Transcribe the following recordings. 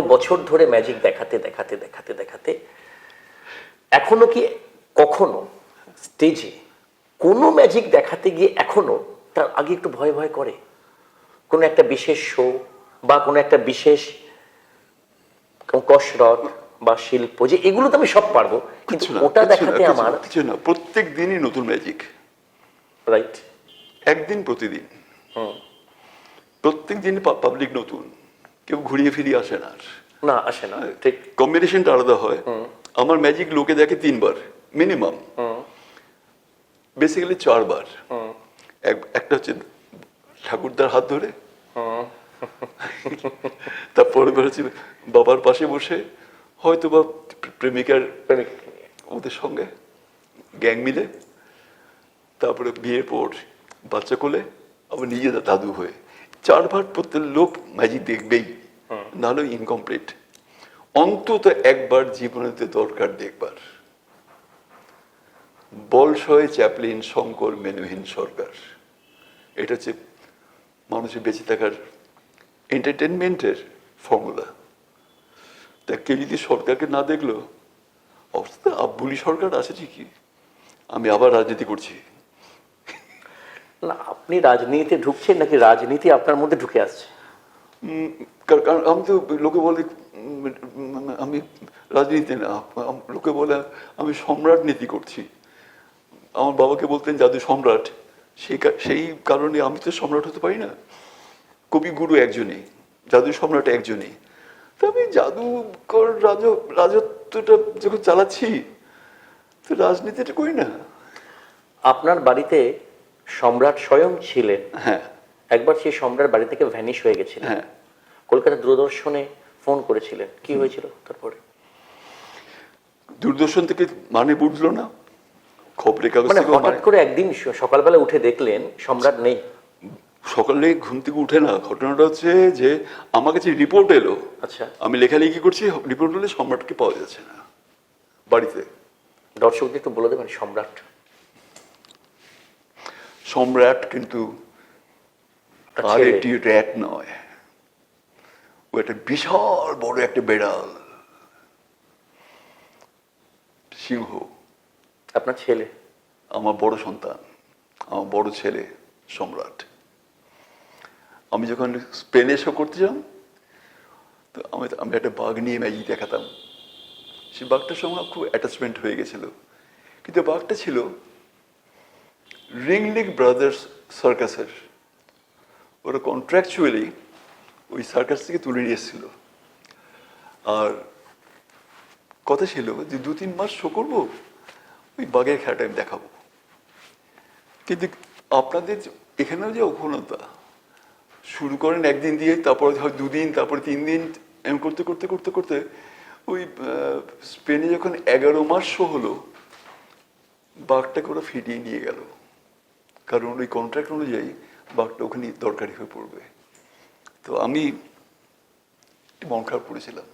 বছর ধরে ম্যাজিক দেখাতে দেখাতে দেখাতে দেখাতে এখনও কি কখনো স্টেজে কোনো ম্যাজিক দেখাতে গিয়ে এখনও তার আগে একটু ভয় ভয় করে? কোনো একটা বিশেষ শো বা কোনো একটা বিশেষ কসরত বা শিল্প যে এগুলো তো আমি সব পারব কিন্তু ওটা দেখাতে আমার কিছু না প্রত্যেক দিনই নতুন ম্যাজিক রাইট একদিন প্রতিদিন। প্রত্যেক দিন পাবলিক নতুন। কেউ ঘুরিয়ে ফিরিয়ে আসে না আর। না আসে না ঠিক। কম্বিনেশনটা আলাদা হয়। আমার ম্যাজিক লোকে দেখে তিনবার মিনিমাম বেসিক্যালি চারবার। এক- একটা হচ্ছে ঠাকুরদার হাত ধরে। তারপরে বার হচ্ছে বাবার পাশে বসে হয়তো বা প্রেমিকার প্রেমিক। ওদের সঙ্গে গ্যাং মিলে তারপরে বিয়ের পর বাচ্চা কোলে আবার নিজে দাদু হয়ে। চারবার প্রত্যেক লোক ম্যাজিক দেখবেই নাহলে ইনকমপ্লিট অন্তত একবার জীবনেতে দরকার দেখবার। Bolshoi Chaplin Shankar Menuhin Sarkar. এটা হচ্ছে মানুষের বেঁচে থাকার এন্টারটেনমেন্টের ফর্মুলা তা কেউ যদি সরকারকে না দেখল অবস্থা আব্বুলি সরকার আছে ঠিকই। আমি আবার রাজনীতি করছি। না আপনি রাজনীতিতে ঢুকছেন নাকি রাজনীতি আপনার মধ্যে ঢুকে আসছে? কারণ আমি তো লোকে বলে আমি রাজনীতি না লোকে বলে আমি সম্রাট নীতি করছি। আমার বাবাকে বলতেন জাদু সম্রাট সেই সেই কারণে আমি তো সম্রাট হতে পারি না। কবিগুরু একজনই জাদু সম্রাট একজনই। তো আমি জাদুকর রাজ রাজত্বটা যখন চালাচ্ছি তো রাজনীতিটা করি না। আপনার বাড়িতে সম্রাট স্বয়ং ছিলেন। হ্যাঁ। একবার সেই সম্রাট বাড়ি থেকে ভ্যানিশ হয়ে গেছিলেন। হ্যাঁ। কলকাতা দূরদর্শনে ফোন করেছিলেন। কি হয়েছিল তারপরে? দূরদর্শন থেকে মানে বুঝলো না? খবরের কাগজ মানে হঠাৎ করে একদিন সকালবেলা উঠে দেখলেন সম্রাট নেই। সকালে ঘুম থেকে উঠে না ঘটনাটা হচ্ছে যে আমার কাছে রিপোর্ট এলো আচ্ছা। আমি লেখালেখি করছি রিপোর্ট হলে সম্রাটকে পাওয়া যাচ্ছে না। বাড়িতে। দর্শকদের একটু বলে দেবেন সম্রাট সম্রাট কিন্তু তার আর একটি র্যাট নয়। ও একটা বিশাল বড় একটা বেড়াল। সিংহ। আপনার ছেলে? আমার বড় সন্তান। আমার বড় ছেলে সম্রাট। আমি যখন স্পেনে শো করতে যাম তো আমি আমি একটা বাঘ নিয়ে ম্যাজিক দেখাতাম। সেই বাঘটার সঙ্গে খুব অ্যাটাচমেন্ট হয়ে গেছিল। কিন্তু বাঘটা ছিল রিংলিক ব্রাদার্স সার্কাসের ওরা কন্ট্রাকচুয়ালি ওই সার্কাস থেকে তুলে নিয়ে এসেছিল। আর কথা ছিল যে দু তিন মাস শো করব, ওই বাঘের খেলাটা আমি দেখাবো। কিন্তু আপনাদের এখানেও যে অক্ষণতা শুরু করেন একদিন দিয়ে, তারপরে হয় দুদিন, তারপরে তিন দিন এম করতে করতে করতে করতে ওই স্পেনে যখন এগারো মাস শো হলো, বাঘটাকে ওরা ফিরিয়ে নিয়ে গেল। কারণ ওই কন্ট্রাক্ট অনুযায়ী বাঘটা ওখানে দরকারি হয়ে পড়বে। তো আমি মন খারাপ করেছিলাম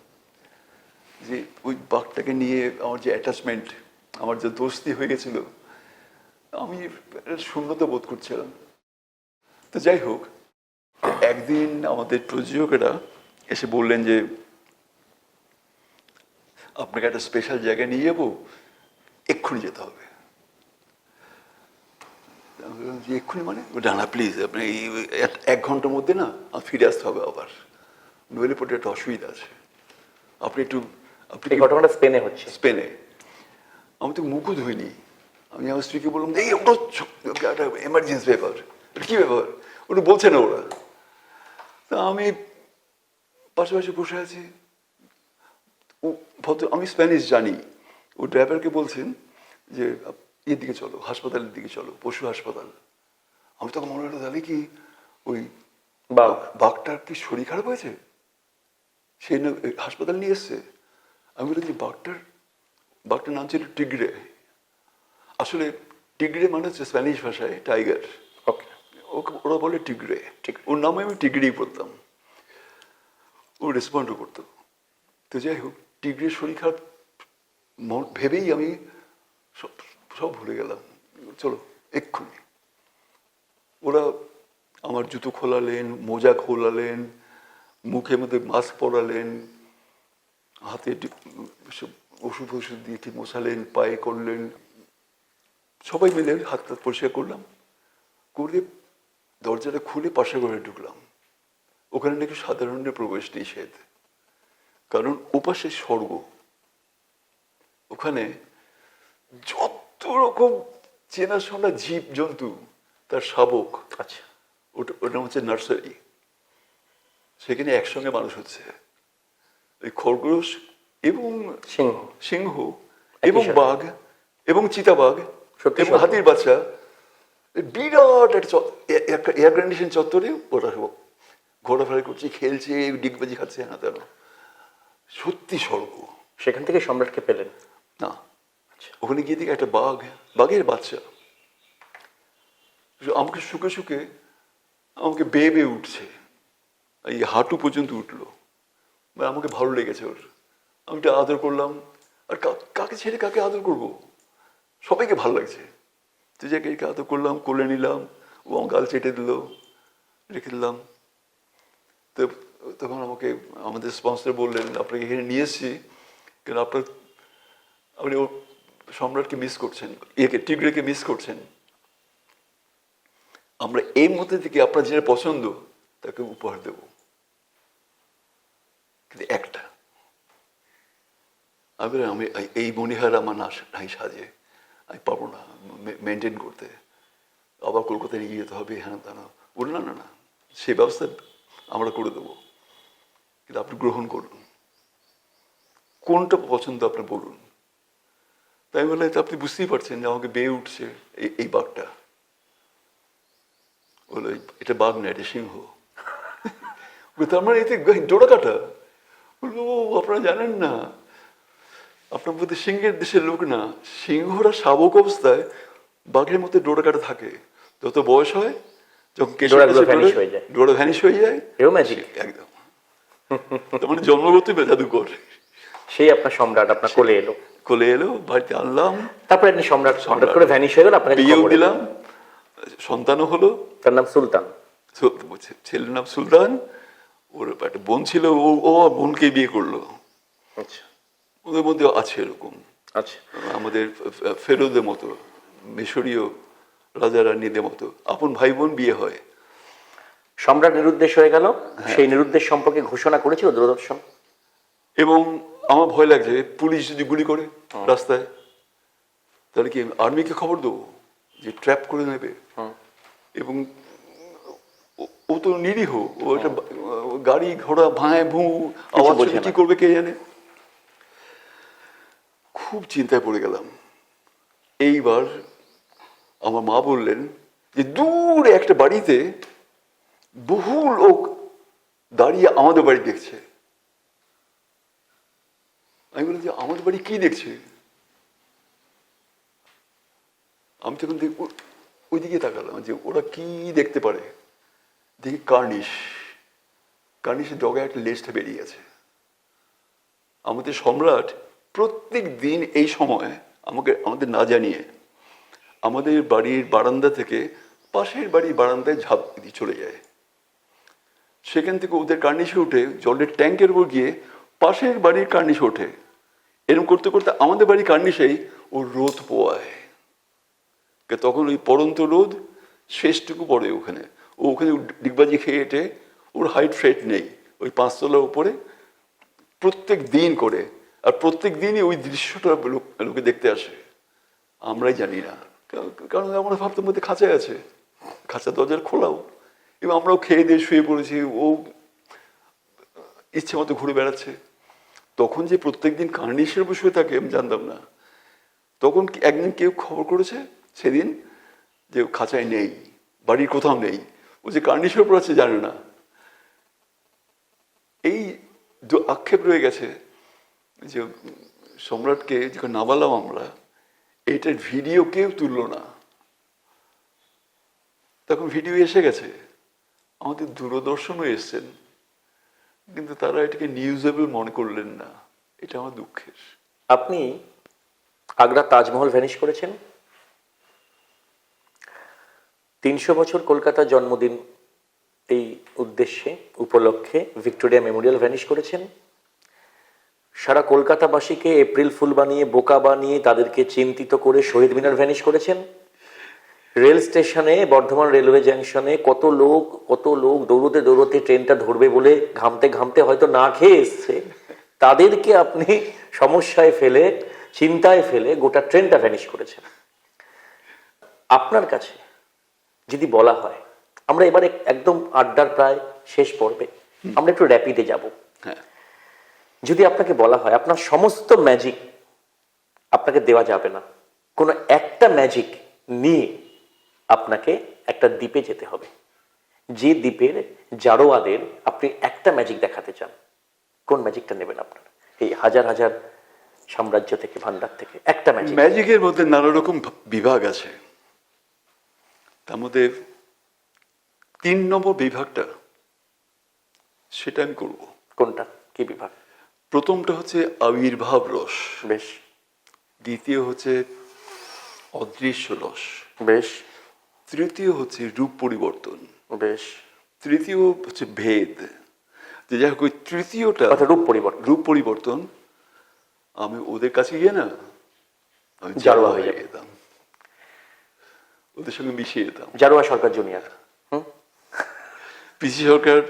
যে ওই বাঘটাকে নিয়ে আমার যে অ্যাটাচমেন্ট আমার যে দোস্তি হয়ে গেছিল, আমি শূন্যতা বোধ করছিলাম। তো যাই হোক, একদিন আমাদের প্রযোজকেরা এসে বললেন যে, আপনাকে একটা স্পেশাল জায়গায় নিয়ে যাব, এক্ষুনি যেতে হবে। এক্ষুনি মানে না না প্লিজ আপনি এক- এক ঘণ্টার মধ্যে না ফিরে আসতে হবে আবার। নইলে পরে একটা অসুবিধা আছে। আপনি একটু আপনি ঘটনাটা স্পেনে হচ্ছে। স্পেনে আমি তো মুখও ধুইনি। আমি আমার স্ত্রীকে বললাম এই ওটা একটা এমার্জেন্সি ব্যাপার কী ব্যাপার? ওটা বলছে না ওরা। তা আমি পাশাপাশি বসে আছি। ও ভদ্র আমি স্প্যানিশ জানি। ও ড্রাইভারকে বলছেন যে এর দিকে চলো হাসপাতালের দিকে চলো পশু হাসপাতাল। আমি তখন মনে হলো তাহলে কি ওই বাঘ। বাঘটার কি শরীর খারাপ হয়েছে? সেই না হাসপাতাল নিয়ে এসছে। আমি বললাম যে বাঘটার বাঘটার নাম ছিল টিগরে আসলে টিগরে মানে হচ্ছে স্প্যানিশ ভাষায় টাইগার। ওকে ওকে ওরা বলে ঠিক ওর নামে আমি টিগরেই পড়তাম। ও রেসপন্ডও করতো। তো যাই হোক টিগরের শরীর খারাপ ভেবেই আমি সব ভুলে গেলাম। চলো, এক্ষুনি। ওরা আমার জুতো খোলালেন, মোজা খোলালেন মুখের মধ্যে মাস্ক পরালেন, হাতে ওষুধ ওষুধ দিয়ে কি মশালেন, পায়ে করলেন। সবাই মিলে হাত হাত পরিষ্কার করলাম। করে দরজাটা খুলে পাশে ঘরে ঢুকলাম। ওখানে নাকি সাধারণের প্রবেশ নিষেধ। কারণ ওপাশে স্বর্গ। ওখানে যত রকম চেনাশোনা জীব জন্তু তার শাবক। আচ্ছা। ওটা ওটা হচ্ছে নার্সারি। সেখানে একসঙ্গে মানুষ হচ্ছে। ওই খরগোশ এবং সিংহ। সিংহ এবং বাঘ এবং চিতাবাঘ সত্যি এবং। হাতির বাচ্চা। বিরাট একটা এয়ার কন্ডিশন চত্বরে ওরা ঘোরাফেরা করছে খেলছে ডিগবাজি খাচ্ছে হ্যাঁ তেন সত্যি স্বর্গ। সেখান থেকে সম্রাটকে পেলেন। না। ওখানে গিয়ে দেখি একটা বাঘ, বাঘের বাচ্চা। আমাকে শুকে শুকে আমাকে বেয়ে বেয়ে উঠছে। এই হাঁটু পর্যন্ত উঠল। আমাকে ভালো লেগেছে ওর। আমি এটা আদর করলাম। আর কাকে ছেড়ে কাকে আদর করব? সবাইকে ভালো লাগছে। তুই যাকে, একে আদর করলাম, কোলে নিলাম, ও আমার গাল চেটে দিল, রেখে দিলাম। তো, তখন আমাকে, আমাদের স্পন্সর বললেন, আপনাকে এখানে নিয়ে এসেছি। কেন আপনার, আপনি সম্রাটকে মিস করছেন, ইয়েকে টিগ্রেকে মিস করছেন। আমরা এই মধ্যে থেকে আপনার যেটা পছন্দ, তাকে উপহার দেব। কিন্তু একটা। আমি আমি এই- মনিহার আমার না নাই সাজে। আমি পারব না মেনটেন করতে। আবার কলকাতায় নিয়ে যেতে হবে হ্যাঁ তা না। বলুন, না না না। সে ব্যবস্থা আমরা করে দেবো। কিন্তু আপনি গ্রহণ করুন। কোনটা পছন্দ আপনি বলুন। তাই বলে তো আপনি বুঝতেই পারছেন যে আমাকে বেয়ে উঠছে এই বাঘটা। বলে এটা বাঘ না এটা সিংহ। তার মানে এতে ডোরা কাটা বলল আপনারা জানেন না। আপনার মধ্যে সিংহের দেশের লোক না। সিংহরা শাবক অবস্থায় বাঘের মধ্যে ডোরা কাটা থাকে। যত বয়স হয় যখন হয়ে। ডোরা ভ্যানিশ হয়ে যায় একদম। তার মানে জন্মগত জাদুকর সেই আপনার সম্রাট আপনার কোলে এলো। কোলে এলো বাড়িতে আনলাম। তারপরে আপনি সম্রাট সম্রাট করে ভ্যানিশ হয়ে গেল আপনাকে বিয়েও দিলাম। সন্তানও হলো। তার নাম সুলতান। ছেলের নাম সুলতান। ওর একটা বোন ছিল ও ও বোনকে বিয়ে করল। আচ্ছা। ওদের মধ্যে আছে এরকম। আচ্ছা। আমাদের ফেরোদের মতো মিশরীয় রাজা রানীদের মতো। আপন ভাই বোন বিয়ে হয়। সম্রাট নিরুদ্দেশ হয়ে গেল। হ্যাঁ। সেই নিরুদ্দেশ সম্পর্কে ঘোষণা করেছিল দূরদর্শন এবং আমার ভয় লাগছে পুলিশ যদি গুলি করে রাস্তায় তাহলে কি আর্মিকে খবর দেবো যে ট্র্যাপ করে নেবে? এবং ও- তো নিরীহ ও একটা গাড়ি ঘোড়া ভাঁয় ভু আওয়াজ কি করবে কে জানে? খুব চিন্তায় পড়ে গেলাম। এইবার আমার মা বললেন যে দূরে একটা বাড়িতে বহু লোক দাঁড়িয়ে আমাদের বাড়ি দেখছে। আমি বললাম যে, আমাদের বাড়ি কি দেখছে? আমি তখন দেখ ওইদিকে তাকালাম যে, ওরা কি দেখতে পারে? দেখি কার্নিশ। কার্নিশের ডগায় একটা লেজটা বেরিয়ে গেছে। আমাদের সম্রাট প্রত্যেক দিন এই সময় আমাকে, আমাদের না জানিয়ে আমাদের বাড়ির বারান্দা থেকে পাশের বাড়ির বারান্দায় ঝাঁপ দিয়ে চলে যায়। সেখান থেকে ওদের কার্নিশে উঠে জলের ট্যাঙ্কের উপর গিয়ে পাশের বাড়ির কার্নিশে ওঠে। এরকম করতে করতে আমাদের বাড়ির কার্নিশেই ও রোদ পোয়ায়। তখন ওই পরন্ত রোদ শেষটুকু পড়ে ওখানে। ও ওখানে ডিগবাজি খেয়ে হেঁটে ওর হাইট ফ্রেট নেই। ওই পাঁচতলার উপরে প্রত্যেক দিন করে। আর প্রত্যেক দিনই ওই দৃশ্যটা লোক- দেখতে আসে। আমরাই জানি না। কারণ- আমরা ভাবতাম মধ্যে খাঁচায় আছে। খাঁচা দরজার খোলাও। এবং আমরাও খেয়ে দিয়ে শুয়ে পড়েছি। ও ইচ্ছে মতো ঘুরে বেড়াচ্ছে। তখন যে প্রত্যেকদিন কার্নিশের উপর শুয়ে থাকে, আমি জানতাম না। তখন একদিন কেউ খবর করেছে? সেদিন যে খাঁচায় নেই, বাড়ির কোথাও নেই। ও যে কার্নিশের উপর আছে, জানে না। এই দু আক্ষেপ রয়ে গেছে, যে সম্রাটকে যখন নামালাম আমরা এইটার ভিডিও কেউ তুললো না। তখন ভিডিও এসে গেছে। আমাদের দূরদর্শনও এসছেন। কিন্তু তারা এটাকে নিউজেবল মনে করলেন না। এটা আমার দুঃখের। আপনি আগ্রা তাজমহল ভ্যানিশ করেছেন? তিনশো বছর কলকাতার জন্মদিন এই উদ্দেশ্যে, উপলক্ষে ভিক্টোরিয়া মেমোরিয়াল ভ্যানিশ করেছেন। সারা কলকাতাবাসীকে এপ্রিল ফুল বানিয়ে, বোকা বানিয়ে তাদেরকে চিন্তিত করে শহীদ মিনার ভ্যানিশ করেছেন। রেল স্টেশনে বর্ধমান রেলওয়ে জাংশনে কত লোক কত লোক দৌড়তে দৌড়তে ট্রেনটা ধরবে বলে ঘামতে ঘামতে হয়তো না খেয়ে এসছে। তাদেরকে আপনি সমস্যায় ফেলে চিন্তায় ফেলে গোটা ট্রেনটা ভ্যানিশ করেছেন। আপনার কাছে যদি বলা হয় আমরা এবারে একদম আড্ডার প্রায় শেষ পর্বে আমরা একটু র্যাপিডে যাব। হ্যাঁ। যদি আপনাকে বলা হয় আপনার সমস্ত ম্যাজিক আপনাকে দেওয়া যাবে না। কোনো একটা ম্যাজিক নিয়ে আপনাকে একটা দ্বীপে যেতে হবে। যে দ্বীপের জারোয়াদের আপনি একটা ম্যাজিক দেখাতে চান। কোন ম্যাজিকটা নেবেন আপনার? এই হাজার হাজার সাম্রাজ্য থেকে ভান্ডার থেকে একটা ম্যাজিক ম্যাজিকের মধ্যে নানা রকম বিভাগ আছে। তার মধ্যে তিন নম্বর বিভাগটা সেটা আমি করব। কোনটা? কি বিভাগ? প্রথমটা হচ্ছে আবির্ভাব রস। বেশ। দ্বিতীয় হচ্ছে অদৃশ্য রস। বেশ। তৃতীয় হচ্ছে রূপ পরিবর্তন। বেশ। তৃতীয় হচ্ছে ভেদ। যে যাই হোক ওই তৃতীয়টা রূপ পরিবর্তন। রূপ পরিবর্তন আমি ওদের কাছে গিয়ে না আমি জারোয়া জারোয়া হয়ে হয়ে যেতাম। ওদের সঙ্গে মিশিয়ে যেতাম। জারোয়া সরকার জুনিয়র। হুম? পিসি সরকার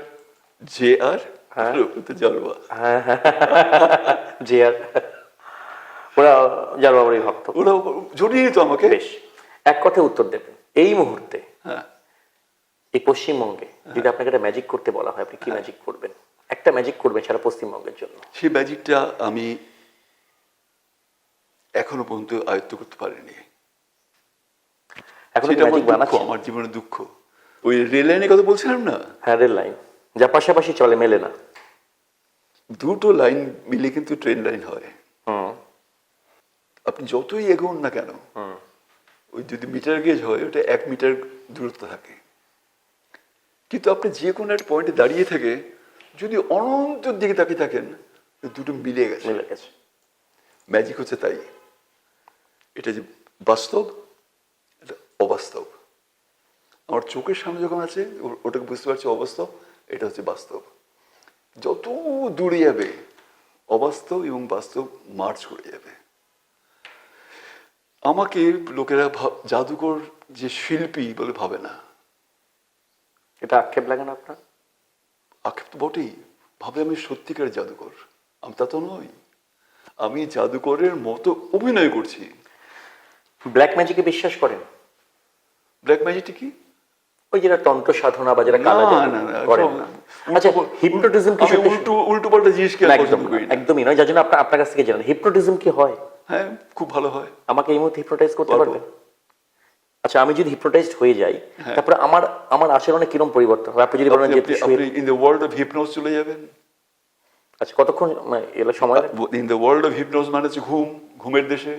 যে আর হ্যাঁ। জারোয়া। যে আর। ওরা জারোয়াবাড়ির ভক্ত। ওরা জড়িয়ে নিত আমাকে। বেশ। এক কথায় উত্তর দেবেন। এই মুহূর্তে হ্যাঁ। এই পশ্চিমবঙ্গে যদি আপনাকে একটা ম্যাজিক করতে বলা হয় আপনি কি ম্যাজিক করবেন? একটা ম্যাজিক করবেন সারা পশ্চিমবঙ্গের জন্য। সেই ম্যাজিকটা আমি এখনও পর্যন্ত আয়ত্ত করতে পারিনি। এখন আমার জীবনে দুঃখ ওই রেল লাইনের কথা বলছিলাম না? হ্যাঁ রেল লাইন যা পাশাপাশি চলে মেলে না। দুটো লাইন মিলে কিন্তু ট্রেন লাইন হয়। আপনি যতই এগোন না কেন ওই যদি মিটার গেজ হয় ওটা এক মিটার দূরত্ব থাকে। কিন্তু আপনি যে কোনো একটা পয়েন্টে দাঁড়িয়ে থেকে যদি অনন্তর দিকে তাকিয়ে থাকেন দুটো মিলে গেছে। মিলে গেছে। ম্যাজিক হচ্ছে তাই। এটা যে বাস্তব এটা অবাস্তব। আমার চোখের সামনে যখন আছে ওটাকে বুঝতে পারছি অবাস্তব এটা হচ্ছে বাস্তব। যত দূরে যাবে অবাস্তব এবং বাস্তব মার্চ করে যাবে। আমাকে লোকেরা জাদুকর যে শিল্পী বলে ভাবে না। এটা আক্ষেপ লাগে না আপনার? আক্ষেপ তো বটেই। ভাবে আমি সত্যিকার জাদুকর। আমি তা তো নই। আমি জাদুকরের মতো অভিনয় করছি। ব্ল্যাক ম্যাজিকে বিশ্বাস করেন? ব্ল্যাক ম্যাজিকটা কি? ওই যারা তন্ত্র সাধনা বা যারা কালা না, জাদু না, না, করেন না। আচ্ছা হিপনোটিজম কি উল্টো উল্টো পাল্টা জিনিস কি। একদমই নয় যার জন্য আপনার আপনার কাছ থেকে জানেন হিপনোটিজম কি হয়? হ্যাঁ খুব ভালো হয়। আমাকে এই মুহূর্তে হিপনোটাইজ করতে। পারবেন আচ্ছা আমি যদি হিপনোটাইজড হয়ে যাই হ্যাঁ। তারপরে আমার আমার আচরণে পরিবর্তন হবে আপনি যদি বলেন যে আপনি in the world of hypnosis চলে যাবেন। আচ্ছা কতক্ষণ মানে এলো সময় in the world of hypnosis মানে হচ্ছে ঘুম ঘুমের দেশে।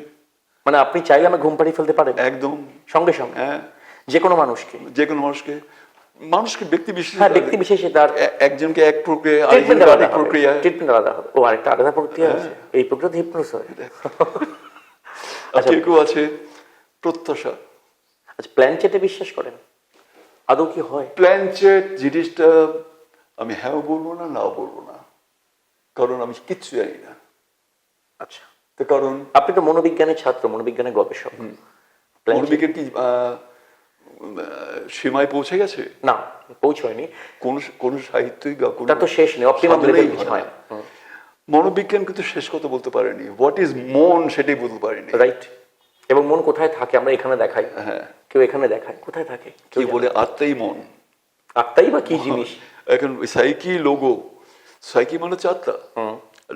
মানে আপনি চাইলে আমি ঘুম পাড়িয়ে ফেলতে পারেন? একদম। সঙ্গে সঙ্গে? হ্যাঁ। যে কোনো মানুষকে? যে কোনো মানুষকে। মানুষকে ব্যক্তি বিশেষ হ্যাঁ ব্যক্তি বিশেষে তার একজনকে এক প্রক্রিয়া আরেকজনকে আরেক প্রক্রিয়া ট্রিটমেন্ট আলাদা হবে। ও আরেকটা আলাদা প্রক্রিয়া আছে। এই প্রক্রিয়া হিপনোস হয়। কেউ কেউ আছে প্রত্যাশা। আচ্ছা প্ল্যান চেটে বিশ্বাস করেন? আদৌ কি হয়? প্ল্যানচেট জিনিসটা আমি হ্যাঁ বলব না নাও বলব না। কারণ আমি কিচ্ছু জানি না। আচ্ছা। তো কারণ আপনি তো মনোবিজ্ঞানের ছাত্র মনোবিজ্ঞানের গবেষক। মনোবিজ্ঞান কি সীমায় পৌঁছে গেছে? না পৌঁছয়নি কোন কোন সাহিত্যই বা কোনো তা তো শেষ নেই অপটিমাম লেভেল হয় কিছু হয় মনোবিজ্ঞান কিন্তু শেষ কথা বলতে পারেনি। হোয়াট ইজ মন সেটাই বলতে পারেনি। রাইট এবং মন কোথায় থাকে আমরা এখানে দেখাই। হ্যাঁ। কেউ এখানে দেখায়? কোথায় থাকে? কি বলে আত্মাই মন। আত্মাই বা কি জিনিস? এখন সাইকি লোগো। সাইকি মানে হচ্ছে আত্মা।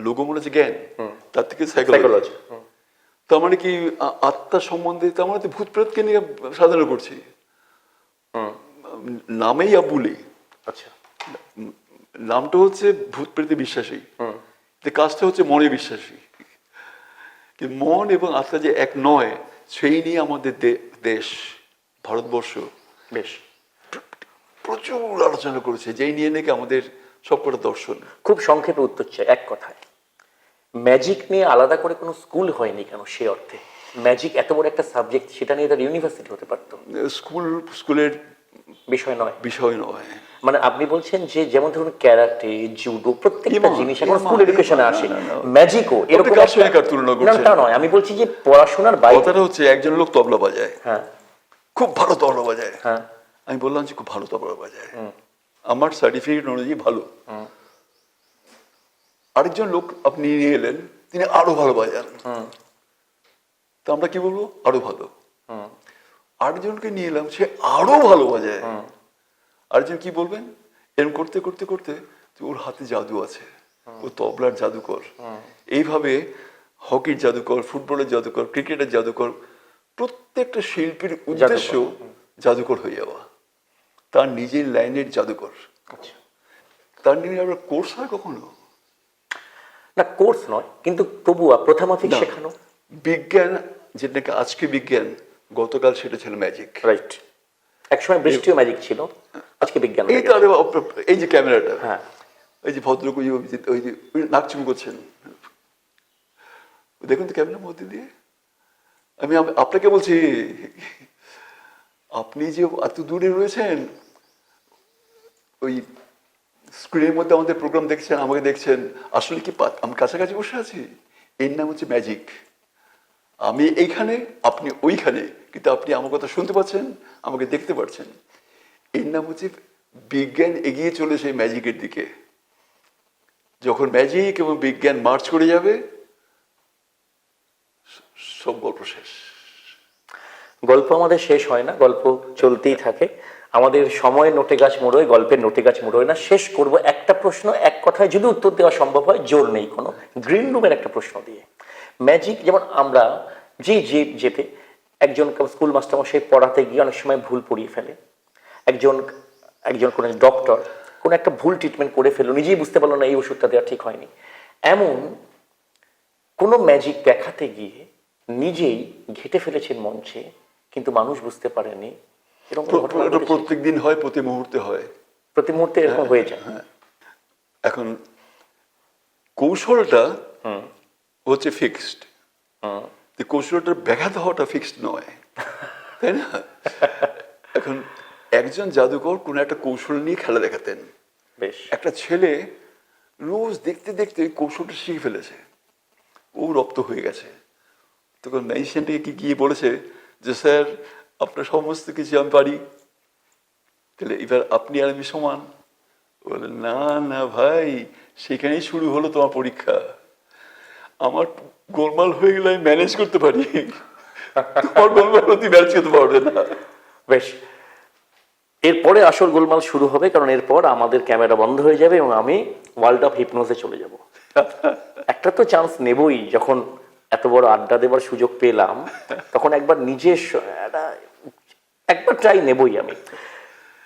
লোগো মানে হচ্ছে জ্ঞান। তার থেকে সাইকোলজি সাইকোলজি তার মানে কি আত্মা সম্বন্ধে তার মানে ভূত প্রেতকে নিয়ে সাধনা করছি। নামেই আবুলি আচ্ছা। নামটা হচ্ছে ভূত প্রেতে বিশ্বাসী। কাজটা হচ্ছে মনে বিশ্বাসী। মন এবং আত্মা যে এক নয় সেই নিয়ে আমাদের দেশ ভারতবর্ষ বেশ। প্রচুর আলোচনা করেছে যেই নিয়ে নাকি আমাদের সবকটা দর্শন। খুব সংক্ষেপে উত্তর চাই এক কথায়। ম্যাজিক নিয়ে আলাদা করে কোনো স্কুল হয়নি কেন সে অর্থে? ম্যাজিক এত বড় একটা সাবজেক্ট সেটা নিয়ে তার ইউনিভার্সিটি হতে পারতো। স্কুল স্কুলের বিষয় নয়। বিষয় নয়। মানে আপনি বলছেন যে যেমন ধরুন ক্যারাটে জুডো প্রত্যেকটা জিনিস এখন স্কুল এডুকেশনে আসে। না, না, না। ম্যাজিকও এরকম একটা- তুলনা না করছেন? তা নয় আমি বলছি যে পড়াশোনার বাইরে কথাটা হচ্ছে একজন লোক তবলা বাজায়। হ্যাঁ। খুব ভালো তবলা বাজায়। হ্যাঁ। আমি বললাম যে খুব ভালো তবলা বাজায়। আমার সার্টিফিকেট অনুযায়ী ভালো। আরেকজন লোক আপনি নিয়ে এলেন তিনি আরও ভালো বাজান। তো আমরা কি বলব? আরও ভালো। আরেকজনকে নিয়ে এলাম সে আরও ভালো বাজায়। আরেকজন কি বলবেন? এরকম করতে করতে করতে ওর হাতে জাদু আছে ও তবলার জাদুকর। এইভাবে হকির জাদুকর ফুটবলের জাদুকর ক্রিকেটের জাদুকর প্রত্যেকটা শিল্পীর উদ্দেশ্য জাদুকর হয়ে যাওয়া। তার নিজের লাইনের জাদুকর। আচ্ছা। তার নিয়ে আবার কোর্স হয় কখনো? না কোর্স নয় কিন্তু তবুয়া প্রথামাফিক। শেখানো। বিজ্ঞান যেটাকে আজকে বিজ্ঞান গতকাল সেটা ছিল ম্যাজিক রাইট একসময় বৃষ্টিও ম্যাজিক ছিল। আজকে বিজ্ঞান এই তো এই যে ক্যামেরাটা। হ্যাঁ। এই যে ভদ্রলোক ওই ওই যে ওই নাক চুম করছেন। দেখুন তো ক্যামেরার মধ্যে দিয়ে। আমি আপ- আপনাকে বলছি আপনি যে এত দূরে রয়েছেন ওই স্ক্রিনের মধ্যে আমাদের প্রোগ্রাম দেখছেন আমাকে দেখছেন আসলে কি আমি কাছাকাছি বসে আছি? এর নাম হচ্ছে ম্যাজিক আমি এইখানে আপনি ওইখানে কিন্তু আপনি আমার কথা শুনতে পাচ্ছেন, আমাকে দেখতে পাচ্ছেন। এর নাম হচ্ছে বিজ্ঞান এগিয়ে চলেছে ম্যাজিকের দিকে। যখন ম্যাজিক এবং বিজ্ঞান মার্চ করে যাবে, সব গল্প শেষ। গল্প আমাদের শেষ হয় না, গল্প চলতেই থাকে। আমাদের সময় নোটে গাছ মোড়োয়, গল্পের নোটে গাছ মোড়োয় না। শেষ করব একটা প্রশ্ন, এক কথায় যদি উত্তর দেওয়া সম্ভব হয়, জোর নেই কোনো। গ্রিন রুমের একটা প্রশ্ন দিয়ে। ম্যাজিক, যেমন আমরা যে যেতে একজন স্কুল মাস্টারমশাই পড়াতে গিয়ে অনেক সময় ভুল পড়িয়ে ফেলে। একজন একজন কোনো ডক্টর কোনো একটা ভুল ট্রিটমেন্ট করে ফেলল নিজেই বুঝতে পারল না এই ওষুধটা দেওয়া ঠিক হয়নি। এমন কোনো ম্যাজিক দেখাতে গিয়ে নিজেই ঘেটে ফেলেছেন মঞ্চে কিন্তু মানুষ বুঝতে পারেনি প্রত্যেক দিন হয় প্রতি মুহূর্তে হয়। প্রতি মুহূর্তে এরকম হয়ে যায়। এখন কৌশলটা হচ্ছে ফিক্সড কৌশলটার ব্যাঘাত হওয়াটা ফিক্সড নয়। তাই না? এখন একজন জাদুকর কোন একটা কৌশল নিয়ে খেলা দেখাতেন। বেশ। একটা ছেলে রোজ দেখতে দেখতে কৌশলটা শিখে ফেলেছে। ও রপ্ত হয়ে গেছে। তখন ম্যাজিশিয়ানটাকে কি গিয়ে বলেছে যে স্যার আপনার সমস্ত কিছু আমি পারি। তাহলে এবার আপনি আর আমি সমান। বলে না না ভাই সেখানেই শুরু হলো তোমার পরীক্ষা। আমার গোলমাল হয়ে গেলে আমি ম্যানেজ করতে পারি। তোমার গোলমাল তুই ম্যানেজ করতে পারবে না। বেশ। এরপরে আসল গোলমাল শুরু হবে, কারণ এরপর আমাদের ক্যামেরা বন্ধ হয়ে যাবে এবং আমি ওয়ার্ল্ড অফ হিপনোসে চলে যাব। একটা তো চান্স নেবই, যখন এত বড় আড্ডা দেবার সুযোগ পেলাম, তখন একবার নিজের একবার ট্রাই নেবই আমি।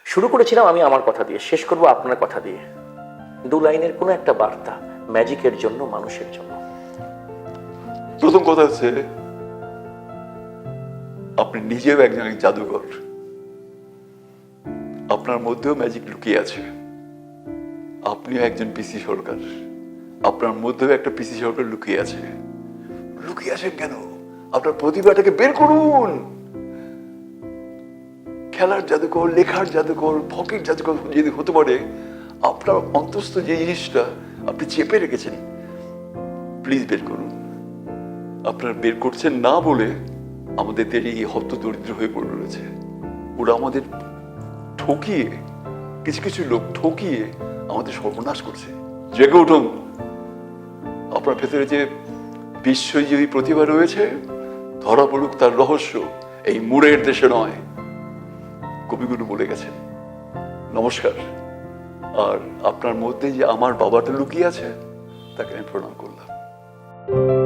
শুরু করেছিলাম আমি আমার কথা দিয়ে, শেষ করব আপনার কথা দিয়ে। দু লাইনের কোনো একটা বার্তা ম্যাজিকের জন্য, মানুষের জন্য। প্রথম কথা হচ্ছে, আপনি নিজেও একজন জাদুকর আপনার মধ্যেও ম্যাজিক লুকিয়ে আছে। আপনিও একজন পিসি সরকার। আপনার মধ্যেও একটা পিসি সরকার লুকিয়ে আছে। লুকিয়ে আছেন কেন? আপনার প্রতিভাটাকে বের করুন! খেলার জাদুকর লেখার জাদুকর ফকির জাদুকর যদি হতে পারে, আপনার অন্তস্থ যে জিনিসটা আপনি চেপে রেখেছেন প্লিজ বের করুন। আপনারা বের করছেন না বলে আমাদের দেরি, হত দরিদ্র হয়ে পড়ে রয়েছে। ওরা আমাদের ঠকিয়ে, কিছু কিছু লোক ঠকিয়ে আমাদের সর্বনাশ করছে। জেগে উঠুন। আপনার ভেতরে যে বিশ্বজয়ী প্রতিভা রয়েছে, ধরা পড়ুক তার রহস্য, এই মুড়ের দেশে নয়। কবিগুরু বলে গেছেন, নমস্কার। আর আপনার মধ্যে যে আমার বাবাটা লুকিয়ে আছে, তাকে আমি প্রণাম করলাম।